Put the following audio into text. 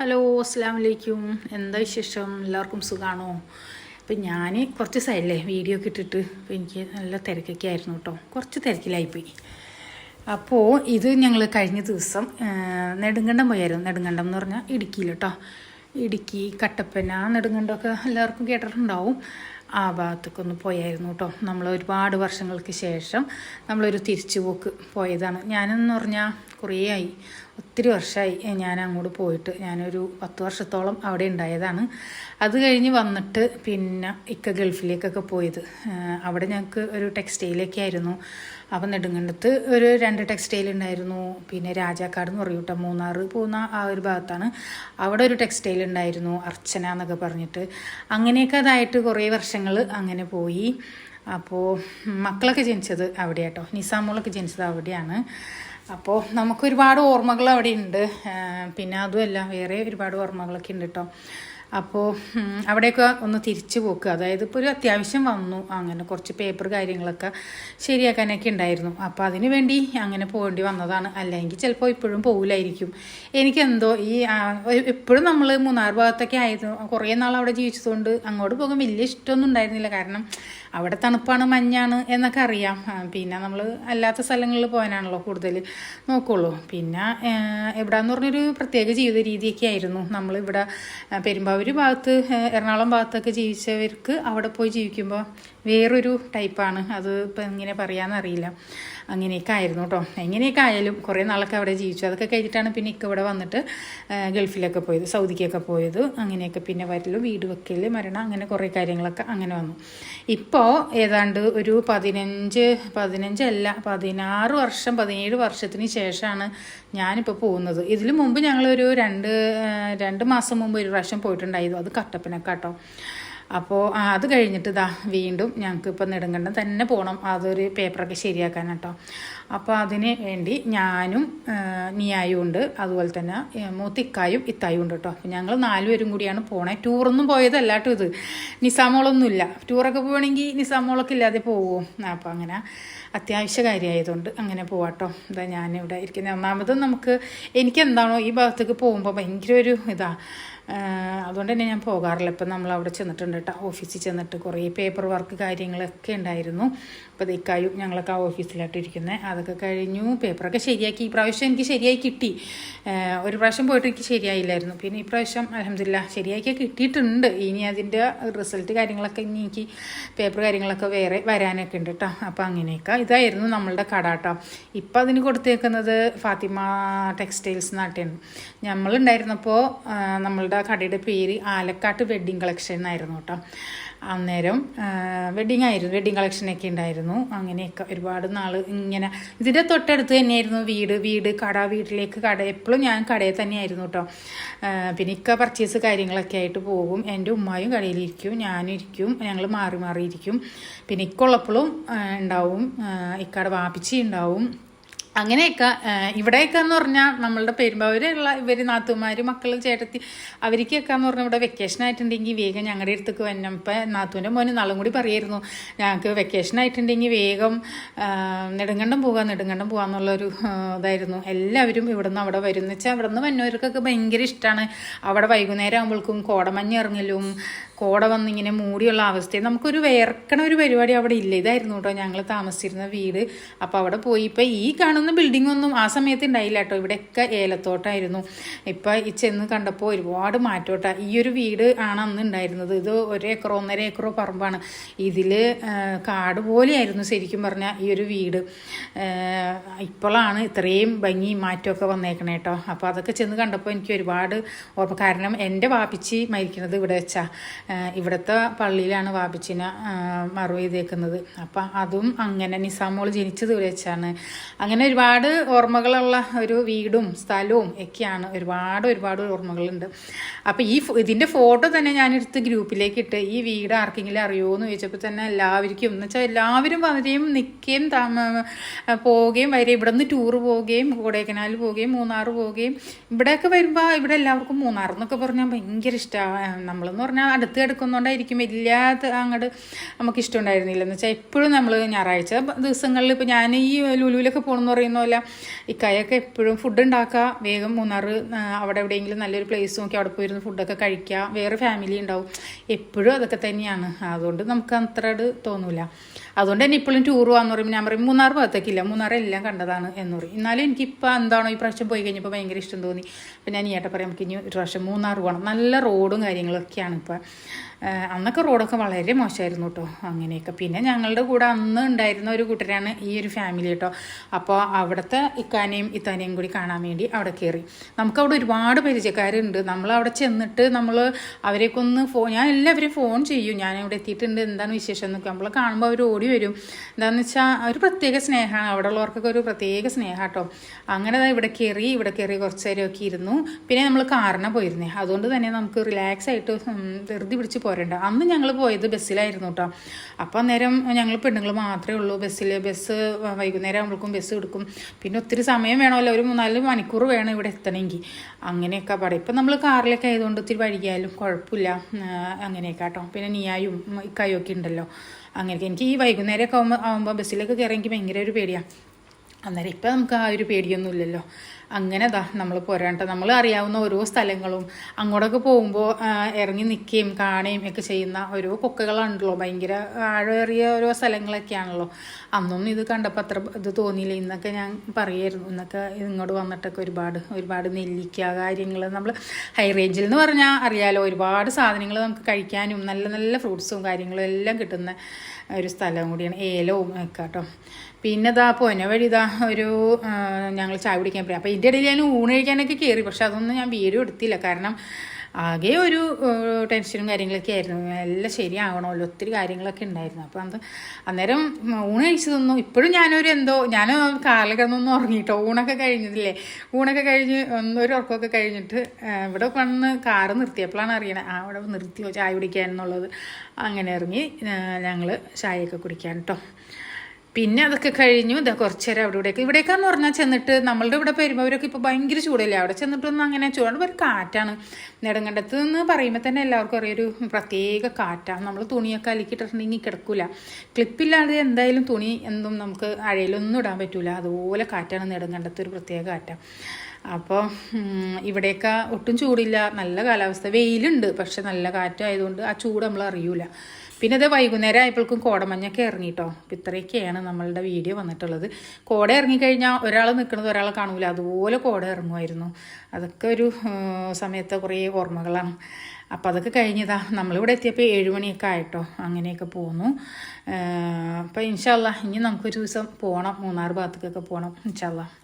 Hello അസ്സാം വലൈക്കും എന്താ വിശേഷം? എല്ലാവർക്കും സുഖമാണോ അപ്പം ഞാൻ കുറച്ച് ദിവസമായില്ലേ വീഡിയോ ഒക്കെ ഇട്ടിട്ട്. അപ്പോൾ എനിക്ക് നല്ല തിരക്കൊക്കെ ആയിരുന്നു കേട്ടോ. കുറച്ച് തിരക്കിലായിപ്പോയി. അപ്പോൾ ഇത് ഞങ്ങൾ കഴിഞ്ഞ ദിവസം നെടുങ്കണ്ടം പോയായിരുന്നു. നെടുങ്കണ്ടം എന്ന് പറഞ്ഞാൽ ഇടുക്കിയിൽ കേട്ടോ. ഇടുക്കി കട്ടപ്പന നെടുങ്കണ്ടമൊക്കെ എല്ലാവർക്കും കേട്ടിട്ടുണ്ടാവും. ആ ഭാഗത്തൊക്കെ ഒന്ന് പോയായിരുന്നു കേട്ടോ. നമ്മൾ ഒരുപാട് വർഷങ്ങൾക്ക് ശേഷം നമ്മളൊരു തിരിച്ചുപോക്ക് പോയതാണ്. ഞാനെന്ന് പറഞ്ഞാൽ കുറേ ആയി ഒത്തിരി വർഷമായി ഞാൻ അങ്ങോട്ട് പോയിട്ട്. ഞാനൊരു പത്ത് വർഷത്തോളം അവിടെ ഉണ്ടായതാണ്. അത് കഴിഞ്ഞ് വന്നിട്ട് പിന്നെ ഇക്ക ഗൾഫിലേക്കൊക്കെ പോയത്. അവിടെ ഞങ്ങൾക്ക് ഒരു ടെക്സ്റ്റൈലൊക്കെ ആയിരുന്നു. അപ്പം നെടുങ്കണ്ടത്ത് ഒരു രണ്ട് ടെക്സ്റ്റൈൽ ഉണ്ടായിരുന്നു. പിന്നെ രാജാക്കാട് എന്ന് പറയും കേട്ടോ മൂന്നാർ പോകുന്ന ആ ഒരു ഭാഗത്താണ്. അവിടെ ഒരു ടെക്സ്റ്റൈൽ ഉണ്ടായിരുന്നു അർച്ചന എന്നൊക്കെ പറഞ്ഞിട്ട്. അങ്ങനെയൊക്കെ അതായിട്ട് കുറേ വർഷങ്ങൾ അങ്ങനെ പോയി. അപ്പോൾ മക്കളൊക്കെ ജനിച്ചത് അവിടെയാട്ടോ. നിസാമോളൊക്കെ ജനിച്ചത് അവിടെയാണ്. അപ്പോൾ നമുക്ക് ഒരുപാട് ഓർമ്മകൾ അവിടെ ഉണ്ട് പിന്നെ അതുമല്ല വേറെ ഒരുപാട് ഓർമ്മകളൊക്കെ ഉണ്ട് കേട്ടോ അപ്പോൾ അവിടെയൊക്കെ ഒന്ന് തിരിച്ചു പോക്ക്. അതായത് ഇപ്പോൾ ഒരു അത്യാവശ്യം വന്നു. അങ്ങനെ കുറച്ച് പേപ്പർ കാര്യങ്ങളൊക്കെ ശരിയാക്കാനൊക്കെ ഉണ്ടായിരുന്നു. അപ്പോൾ അതിന് വേണ്ടി അങ്ങനെ പോകേണ്ടി വന്നതാണ്. അല്ലെങ്കിൽ ചിലപ്പോൾ ഇപ്പോഴും പോകില്ലായിരിക്കും എനിക്കെന്തോ ഈ എപ്പോഴും നമ്മൾ മൂന്നാർ ഭാഗത്തൊക്കെ ആയിരുന്നു കുറേ നാൾ അവിടെ ജീവിച്ചതുകൊണ്ട് അങ്ങോട്ട് പോകാൻ വലിയ ഇഷ്ടമൊന്നും ഉണ്ടായിരുന്നില്ല. കാരണം അവിടെ തണുപ്പാണ് മഞ്ഞാണ് എന്നൊക്കെ അറിയാം. പിന്നെ നമ്മൾ അല്ലാത്ത സ്ഥലങ്ങളിൽ പോകാനാണല്ലോ കൂടുതൽ നോക്കുള്ളൂ. പിന്നെ എവിടെയെന്ന് പറഞ്ഞൊരു പ്രത്യേക ജീവിത രീതിയൊക്കെ ആയിരുന്നു. നമ്മളിവിടെ ആ, പെരുമ്പാവൂർ ഭാഗത്ത് എറണാകുളം ഭാഗത്തൊക്കെ ജീവിച്ചവർക്ക് അവിടെ പോയി ജീവിക്കുമ്പോൾ വേറൊരു ടൈപ്പാണ് അത് ഇപ്പം എങ്ങനെ പറയാമെന്നറിയില്ല അങ്ങനെയൊക്കെ ആയിരുന്നു കേട്ടോ. എങ്ങനെയൊക്കെ ആയാലും കുറേ നാളൊക്കെ അവിടെ ജീവിച്ചു. അതൊക്കെ കഴിഞ്ഞിട്ടാണ് പിന്നെ ഇക്ക ഇവിടെ വന്നിട്ട് ഗൾഫിലൊക്കെ പോയത് സൗദിക്കൊക്കെ പോയത്. അങ്ങനെയൊക്കെ പിന്നെ വരൽ വീട് വെക്കൽ മരണം അങ്ങനെ കുറേ കാര്യങ്ങളൊക്കെ അങ്ങനെ വന്നു. ഇപ്പോൾ ഏതാണ്ട് ഒരു പതിനഞ്ച് പതിനഞ്ചല്ല പതിനാറ് വർഷം പതിനേഴ് വർഷത്തിന് ശേഷമാണ് ഞാനിപ്പോൾ പോകുന്നത്. ഇതിനു മുമ്പ് ഞങ്ങളൊരു രണ്ട് രണ്ട് മാസം മുമ്പ് ഒരു പ്രാവശ്യം പോയിട്ടുണ്ടായിരുന്നു. അത് കട്ടപ്പനക്കാട്ടോ. അപ്പോൾ അത് കഴിഞ്ഞിട്ട് ഇതാ വീണ്ടും ഞങ്ങൾക്ക് ഇപ്പോൾ നെടുങ്കണ്ടം തന്നെ പോകണം അതൊരു പേപ്പറൊക്കെ ശരിയാക്കാൻ കേട്ടോ അപ്പോൾ അതിന് വേണ്ടി ഞാനും നീയായും ഉണ്ട്. അതുപോലെ തന്നെ മൂത്തിക്കായും ഇത്തായും ഉണ്ട് കേട്ടോ. ഞങ്ങൾ നാലുപേരും കൂടിയാണ് പോണേ. ടൂറൊന്നും പോയതല്ല കേട്ടോ ഇത്. നിസാമോളൊന്നുമില്ല. ടൂറൊക്കെ പോകണമെങ്കിൽ നിസാമോളൊക്കെ ഇല്ലാതെ പോകുമോ അപ്പോൾ അങ്ങനെ അത്യാവശ്യ കാര്യമായതുകൊണ്ട് അങ്ങനെ പോവാട്ടോ. ഇതാ ഞാനിവിടെ ഇരിക്കുന്നത് ഒന്നാമത് നമുക്ക് എനിക്കെന്താണോ ഈ ഭാഗത്തേക്ക് പോകുമ്പോൾ ഭയങ്കര ഒരു ഇതാ അതുകൊണ്ട് തന്നെ ഞാൻ പോകാറില്ല. ഇപ്പം നമ്മൾ അവിടെ ചെന്നിട്ടുണ്ട് കേട്ടോ. ഓഫീസിൽ ചെന്നിട്ട് കുറേ പേപ്പർ വർക്ക് കാര്യങ്ങളൊക്കെ ഉണ്ടായിരുന്നു. അപ്പോൾ ഇക്കായും ഞങ്ങളൊക്കെ ആ ഓഫീസിലായിട്ട് ഇരിക്കുന്നത് അതൊക്കെ കഴിഞ്ഞു. പേപ്പറൊക്കെ ശരിയാക്കി. ഈ പ്രാവശ്യം എനിക്ക് ശരിയായി കിട്ടി. ഒരു പ്രാവശ്യം പോയിട്ട് എനിക്ക് ശരിയായില്ലായിരുന്നു. പിന്നെ ഈ പ്രാവശ്യം അലഹമില്ല ശരിയാക്കി കിട്ടിയിട്ടുണ്ട്. ഇനി അതിന്റെ റിസൾട്ട് കാര്യങ്ങളൊക്കെ ഇനി എനിക്ക് പേപ്പർ കാര്യങ്ങളൊക്കെ വേറെ വരാനൊക്കെ ഉണ്ട് കേട്ടോ. അപ്പോൾ അങ്ങനെയൊക്കെ ഇതായിരുന്നു നമ്മളുടെ കട കേട്ടോ. ഇപ്പം അതിന് കൊടുത്തേക്കുന്നത് ഫാത്തിമ ടെക്സ്റ്റൈൽസ് നാട്ടിയാണ് നമ്മളുണ്ടായിരുന്നപ്പോൾ നമ്മളുടെ കടയുടെ പേര് ആലക്കാട്ട് വെഡ്ഡിങ് കളക്ഷൻ എന്നായിരുന്നു കേട്ടോ. അന്നേരം വെഡ്ഡിങ് ആയിരുന്നു വെഡ്ഡിങ് കളക്ഷനൊക്കെ ഉണ്ടായിരുന്നു. അങ്ങനെയൊക്കെ ഒരുപാട് നാൾ ഇങ്ങനെ ഇതിന്റെ തൊട്ടടുത്ത് തന്നെയായിരുന്നു വീട് വീട് കട വീട്ടിലേക്ക് കട. എപ്പോഴും ഞാൻ കടയിൽ തന്നെയായിരുന്നു കേട്ടോ. ആ, പിന്നെ ഇക്ക പർച്ചേസ് കാര്യങ്ങളൊക്കെ ആയിട്ട് പോകും. എന്റെ ഉമ്മായും കടയിലിരിക്കും ഞാനും ഇരിക്കും ഞങ്ങൾ മാറി മാറിയിരിക്കും പിന്നെ ഇക്കുള്ളപ്പോഴും ഉണ്ടാവും ആ, ഇക്കയുടെ വാപ്പിച്ചി ഉണ്ടാവും. അങ്ങനെയൊക്കെ ഇവിടെയൊക്കെ എന്ന് പറഞ്ഞാൽ നമ്മളുടെ പെരുമ്പാവൂരുള്ള ഇവർ നാത്തുമാർ മക്കൾ ചേട്ടത്തി അവർക്കൊക്കെ എന്ന് പറഞ്ഞാൽ ഇവിടെ വെക്കേഷൻ ആയിട്ടുണ്ടെങ്കിൽ വേഗം ഞങ്ങളുടെ അടുത്തേക്ക് വരണം. ഇപ്പം നാത്തൂന്റെ മോന് നാളും കൂടി പറയായിരുന്നു ഞങ്ങൾക്ക് വെക്കേഷൻ ആയിട്ടുണ്ടെങ്കിൽ വേഗം നെടുങ്കണ്ടം പോകാം നെടുങ്കണ്ടം പോകാമെന്നുള്ളൊരു ഇതായിരുന്നു. എല്ലാവരും ഇവിടെ നിന്ന് അവിടെ വരും എന്ന് അവിടെ നിന്ന് വന്നവർക്കൊക്കെ ഭയങ്കര ഇഷ്ടമാണ് അവിടെ വൈകുന്നേരം ആകുമ്പോഴേക്കും കോടമഞ്ഞ് ഇറങ്ങലും കോട വന്നിങ്ങനെ മൂടിയുള്ള അവസ്ഥയിൽ നമുക്കൊരു വേർക്കണ ഒരു പരിപാടി അവിടെ ഇല്ല. ഇതായിരുന്നു കേട്ടോ ഞങ്ങൾ താമസിച്ചിരുന്ന വീട്. അപ്പോൾ അവിടെ പോയി. ഇപ്പം ഈ കാണുന്ന ബിൽഡിംഗ് ഒന്നും ആ സമയത്ത് ഉണ്ടായില്ല കേട്ടോ. ഇവിടെയൊക്കെ ഏലത്തോട്ടായിരുന്നു. ഇപ്പം ഈ ചെന്ന് കണ്ടപ്പോൾ ഒരുപാട് മാറ്റോട്ട. ഈ ഒരു വീട് ആണ് അന്ന് ഉണ്ടായിരുന്നത്. ഇത് ഒരേക്കറോ ഒന്നര ഏക്കറോ പറമ്പാണ്. ഇതിൽ കാട് പോലെയായിരുന്നു ശരിക്കും പറഞ്ഞാൽ ഈ ഒരു വീട്. ഇപ്പോഴാണ് ഇത്രയും ഭംഗി മാറ്റമൊക്കെ വന്നേക്കണേ കേട്ടോ. അപ്പോൾ അതൊക്കെ ചെന്ന് കണ്ടപ്പോൾ എനിക്ക് ഒരുപാട് ഓർമ്മ. കാരണം എന്റെ വാപ്പിച്ചി മരിക്കുന്നത് ഇവിടെ വെച്ചാ. ഏഹ് ഇവിടുത്തെ പള്ളിയിലാണ് വാപിച്ചിനെ മറു ചെയ്തേക്കുന്നത്. അപ്പം അതും അങ്ങനെ നിസാമോൾ ജനിച്ചത് വെച്ചാണ്. അങ്ങനെ ഒരുപാട് ഓർമ്മകളുള്ള ഒരു വീടും സ്ഥലവും ഒക്കെയാണ്. ഒരുപാട് ഒരുപാട് ഓർമ്മകളുണ്ട്. അപ്പം ഈ ഇതിന്റെ ഫോട്ടോ തന്നെ ഞാനെടുത്ത് ഗ്രൂപ്പിലേക്ക് ഇട്ട് ഈ വീട് ആർക്കെങ്കിലും അറിയുമോ എന്ന് ചോദിച്ചപ്പോൾ തന്നെ എല്ലാവർക്കും എന്ന് വെച്ചാൽ എല്ലാവരും വരെയും നിൽക്കുകയും പോവുകയും വരെ ഇവിടെ നിന്ന് ടൂറ് പോവുകയും കൊടൈക്കനാൽ പോവുകയും മൂന്നാർ പോവുകയും. ഇവിടെയൊക്കെ വരുമ്പോൾ ഇവിടെ എല്ലാവർക്കും മൂന്നാർ എന്നൊക്കെ പറഞ്ഞാൽ ഭയങ്കര ഇഷ്ടമാണ് നമ്മളെന്ന് പറഞ്ഞാൽ അടുത്ത് എടുക്കുന്നതുകൊണ്ടായിരിക്കും വലിയ അങ്ങോട്ട് നമുക്ക് ഇഷ്ടമുണ്ടായിരുന്നില്ല എന്ന് വെച്ചാൽ എപ്പോഴും നമ്മൾ ഞായറാഴ്ച ദിവസങ്ങളിൽ ഇപ്പോൾ ഞാൻ ഈ ലുലുവിലൊക്കെ പോകണമെന്ന് പറയുന്ന പോലെ ഇക്കായൊക്കെ എപ്പോഴും ഫുഡ് ഉണ്ടാക്കുക വേഗം മൂന്നാർ ആ, അവിടെ എവിടെയെങ്കിലും നല്ലൊരു പ്ലേസ് നോക്കി അവിടെ പോയിരുന്ന് ഫുഡൊക്കെ കഴിക്കുക വേറെ ഫാമിലി ഉണ്ടാവും. എപ്പോഴും അതൊക്കെ തന്നെയാണ്. അതുകൊണ്ട് നമുക്ക് അത്ര അത് തോന്നൂല. അതുകൊണ്ട് തന്നെ ഇപ്പോഴും ടൂർ പോകാന്ന് പറയുമ്പോൾ ഞാൻ പറയും മൂന്നാർ ഭാഗത്തേക്കില്ല. മൂന്നാർ എല്ലാം കണ്ടതാണ് എന്ന് പറയും. എന്നാലും എനിക്കിപ്പോൾ എന്താണോ ഈ പ്രാവശ്യം പോയി കഴിഞ്ഞപ്പോൾ ഭയങ്കര ഇഷ്ടം തോന്നി. അപ്പം ഞാൻ ഈ ഏട്ട പറയാം നമുക്ക് ഇനി ഒരു പ്രാവശ്യം മൂന്നാർ പോകണം നല്ല റോഡും കാര്യങ്ങളൊക്കെയാണ് ഇപ്പം. ഏഹ് അന്നൊക്കെ റോഡൊക്കെ വളരെ മോശമായിരുന്നു കേട്ടോ. അങ്ങനെയൊക്കെ. പിന്നെ ഞങ്ങളുടെ കൂടെ അന്ന് ഉണ്ടായിരുന്ന ഒരു കൂട്ടരാണ് ഈ ഒരു ഫാമിലി കേട്ടോ അപ്പോൾ അവിടുത്തെ ഇക്കാനെയും ഇത്താനെയും കൂടി കാണാൻ വേണ്ടി അവിടെ കയറി നമുക്കവിടെ ഒരുപാട് പരിചയക്കാരുണ്ട്. നമ്മൾ അവിടെ ചെന്നിട്ട് നമ്മൾ അവരെയൊക്കെ ഒന്ന് ഫോൺ ഞാൻ എല്ലാവരും ഫോൺ ചെയ്യും. ഞാൻ ഇവിടെ എത്തിയിട്ടുണ്ട്. എന്താണ് വിശേഷം എന്നൊക്കെ. നമ്മൾ കാണുമ്പോൾ അവർ ഓടി വരും. എന്താണെന്ന് വെച്ചാൽ ഒരു പ്രത്യേക സ്നേഹമാണ്. അവിടെ ഉള്ളവർക്കൊക്കെ ഒരു പ്രത്യേക സ്നേഹം കേട്ടോ. അങ്ങനെ ഇവിടെ കയറി ഇവിടെ കയറി കുറച്ച് നേരമൊക്കെ ഇരുന്നു. പിന്നെ നമ്മൾ കാറിനെ പോയിരുന്നേ. അതുകൊണ്ട് തന്നെ നമുക്ക് റിലാക്സ് ആയിട്ട് ധൃതി പിടിച്ച് പോരണ്ട. അന്ന് ഞങ്ങൾ പോയത് ബസ്സിലായിരുന്നു കേട്ടോ അപ്പോൾ അന്നേരം ഞങ്ങൾ പെണ്ണുങ്ങൾ മാത്രമേ ഉള്ളൂ ബസ്സിൽ ബസ് വൈകുന്നേരം ആകുമ്പോഴേക്കും ബസ് എടുക്കും. പിന്നെ ഒത്തിരി സമയം വേണമല്ലോ. ഒരു മൂന്നാൽ മണിക്കൂർ വേണം ഇവിടെ എത്തണമെങ്കിൽ അങ്ങനെയൊക്കെ പറയും ഇപ്പം നമ്മൾ കാറിലൊക്കെ ആയതുകൊണ്ട് ഒത്തിരി വൈകിയാലും കുഴപ്പമില്ല. അങ്ങനെയൊക്കെ കേട്ടോ പിന്നെ നീയായും ഇക്കായും ഒക്കെ ഉണ്ടല്ലോ. അങ്ങനെയൊക്കെ. എനിക്ക് ഈ വൈകുന്നേരമൊക്കെ ആകുമ്പോൾ ആകുമ്പോൾ ബസ്സിലൊക്കെ കയറി എനിക്ക് ഭയങ്കര ഒരു പേടിയാണ് അന്നേരം ഇപ്പം നമുക്ക് ആ ഒരു പേടിയൊന്നുമില്ലല്ലോ. അങ്ങനെ ദാ നമ്മൾ പോരാട്ട. നമ്മൾ അറിയാവുന്ന ഓരോ സ്ഥലങ്ങളും അങ്ങോട്ടൊക്കെ പോകുമ്പോൾ ഇറങ്ങി നിൽക്കുകയും കാണുകയും ഒക്കെ ചെയ്യുന്ന ഓരോ കൊക്കകളാണല്ലോ ഭയങ്കര ആഴമേറിയ ഓരോ സ്ഥലങ്ങളൊക്കെയാണല്ലോ. അന്നൊന്നും ഇത് കണ്ടപ്പോൾ അത്ര ഇത് തോന്നിയില്ല. ഇന്നൊക്കെ ഞാൻ പറയായിരുന്നു ഇന്നൊക്കെ ഇങ്ങോട്ട് വന്നിട്ടൊക്കെ ഒരുപാട് ഒരുപാട് നെല്ലിക്ക കാര്യങ്ങൾ നമ്മൾ ഹൈ റേഞ്ചിൽ എന്ന് പറഞ്ഞാൽ അറിയാലോ ഒരുപാട് സാധനങ്ങൾ നമുക്ക് കഴിക്കാനും നല്ല നല്ല ഫ്രൂട്ട്സും കാര്യങ്ങളും എല്ലാം കിട്ടുന്ന ഒരു സ്ഥലം കൂടിയാണ് ഏലവും ഒക്കെ കേട്ടോ. പിന്നെ ഇതാ പോന വഴി ഇതാ ഒരു ഞങ്ങൾ ചായ കുടിക്കാൻ പോയി. അപ്പോൾ ഇതിന്റെ ഇടയിൽ ഞാൻ ഊണ് കഴിക്കാനൊക്കെ കയറി പക്ഷെ അതൊന്നും ഞാൻ വീഡിയോ എടുത്തില്ല. കാരണം ആകെ ഒരു ടെൻഷനും കാര്യങ്ങളൊക്കെ ആയിരുന്നു. എല്ലാം ശരിയാവണമല്ലോ. ഒത്തിരി കാര്യങ്ങളൊക്കെ ഉണ്ടായിരുന്നു. അപ്പോൾ അത് അന്നേരം ഊണ് കഴിച്ചു തന്നു ഇപ്പോഴും ഞാനൊരു എന്തോ ഞാൻ കാറിൽ കിടന്നൊന്നും ഉറങ്ങിയിട്ടോ ഊണൊക്കെ കഴിഞ്ഞതില്ലേ ഊണൊക്കെ കഴിഞ്ഞ് ഒന്നൊരു ഉറക്കമൊക്കെ കഴിഞ്ഞിട്ട് ഇവിടെ വന്ന് കാറ് നിർത്തിയപ്പോഴാണ് അറിയണത് ആ അവിടെ നിർത്തിയോ? ചായ കുടിക്കാൻ എന്നുള്ളത്. അങ്ങനെ ഇറങ്ങി ഞങ്ങൾ ചായയൊക്കെ കുടിക്കാൻ കേട്ടോ പിന്നെ അതൊക്കെ കഴിഞ്ഞു. ഇതാ കുറച്ച് നേരം അവിടെ ഇവിടെയൊക്കെ. ഇവിടേക്കാന്ന് പറഞ്ഞാൽ ചെന്നിട്ട് നമ്മളുടെ ഇവിടെ വരുമ്പോഴൊക്കെ ഇപ്പോൾ ഭയങ്കര ചൂടല്ലേ? അവിടെ ചെന്നിട്ടൊന്നും അങ്ങനെ ചൂടാണ് ഒരു കാറ്റാണ്. നെടുങ്കണ്ടത്ത് എന്ന് പറയുമ്പോൾ തന്നെ എല്ലാവർക്കും അറിയൊരു പ്രത്യേക കാറ്റാണ് നമ്മൾ തുണിയൊക്കെ അലക്കിയിട്ടുണ്ടെങ്കിൽ കിടക്കൂല. ക്ലിപ്പില്ലാതെ എന്തായാലും തുണി എന്തും നമുക്ക് അഴയിലൊന്നും ഇടാൻ പറ്റൂല. അതുപോലെ കാറ്റാണ്. നെടുങ്കണ്ടത്ത് ഒരു പ്രത്യേക കാറ്റാണ് അപ്പോൾ ഇവിടെയൊക്കെ ഒട്ടും ചൂടില്ല. നല്ല കാലാവസ്ഥ. വെയിലുണ്ട്. പക്ഷെ നല്ല കാറ്റായതുകൊണ്ട് ആ ചൂട് നമ്മൾ അറിയൂല. പിന്നെ അത് വൈകുന്നേരം ആയപ്പോഴേക്കും കോടമഞ്ഞൊക്കെ ഇറങ്ങിട്ടോ. അപ്പം ഇത്രയൊക്കെയാണ് നമ്മളുടെ വീഡിയോ വന്നിട്ടുള്ളത്. കോട ഇറങ്ങിക്കഴിഞ്ഞാൽ ഒരാൾ നിൽക്കുന്നത് ഒരാളെ കാണൂല. അതുപോലെ കോട ഇറങ്ങുമായിരുന്നു. അതൊക്കെ ഒരു സമയത്തെ കുറേ ഓർമ്മകളാണ്. അപ്പം അതൊക്കെ കഴിഞ്ഞതാ. നമ്മളിവിടെ എത്തിയപ്പോൾ ഏഴുമണിയൊക്കെ ആയിട്ടോ. അങ്ങനെയൊക്കെ പോന്നു. അപ്പം ഇൻഷാല്ല ഇനി നമുക്കൊരു ദിവസം പോകണം മൂന്നാർ ഭാഗത്തേക്കൊക്കെ പോകണം ഇൻഷാല്ല